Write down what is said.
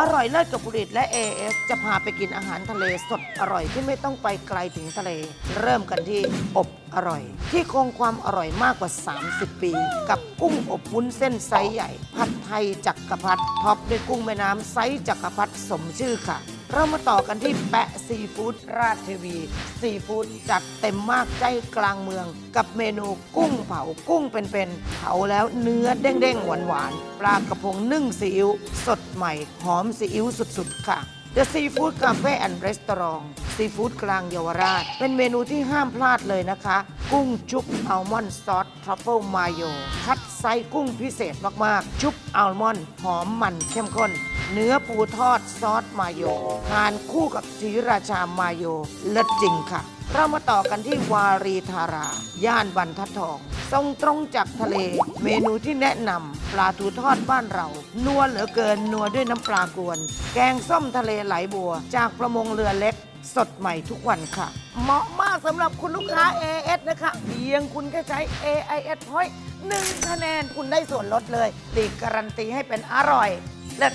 อร่อยเลิศกับผลิตและ AF จะพาไปกินอาหารทะเลสดอร่อยที่ไม่ต้องไปไกลถึงทะเล เริ่มกันที่อบอร่อย ที่คงความอร่อยมากกว่า 30 ปี กับกุ้งอบวุ้นเส้นไซส์ใหญ่ ผัดไทยจักรพรรดิท็อปด้วยกุ้งแม่น้ำไซส์จักรพรรดิสมชื่อค่ะ เรามาต่อกันที่แปะซีฟู้ดราชเทวีซีฟู้ดจัดเต็มมากใจกลางเมือง กับเมนูกุ้งเผากุ้งเป็นๆเผาแล้วเนื้อเด้งๆหวานๆปลากระพงนึ่งซีอิ๊วสดใหม่ หอมซีอิ๊วสุดๆค่ะ The Seafood Cafe and Restaurant ซีฟู้ดกลางเยาวราช เป็นเมนูที่ห้ามพลาดเลยนะคะ กุ้งชุบอัลมอนด์ซอสทรัฟเฟิลมาโยคัดไซส์กุ้งพิเศษมาก ๆ ชุบอัลมอนด์หอมมันเข้มข้น เนื้อปูทอดซอสมาโยทานคู่กับสีราชามาโยเลิศจริงค่ะ เรามาต่อกันที่วารีธารา ย่านบรรทัดทองส่งตรงจากทะเล เมนูที่แนะนำปลาทูทอดบ้านเรา นัวเหลือเกินนัวด้วยน้ำปลากวน แกงส้มทะเลไหลบัว จากประมงเรือเล็ก สดใหม่ทุกวันค่ะ เหมาะมากสำหรับคุณลูกค้า AS นะคะเพียงคุณแค่ใช้ AIS Point 1คะแนนคุณได้ส่วนลดเลยตีการันตีให้เป็นอร่อยเลิศ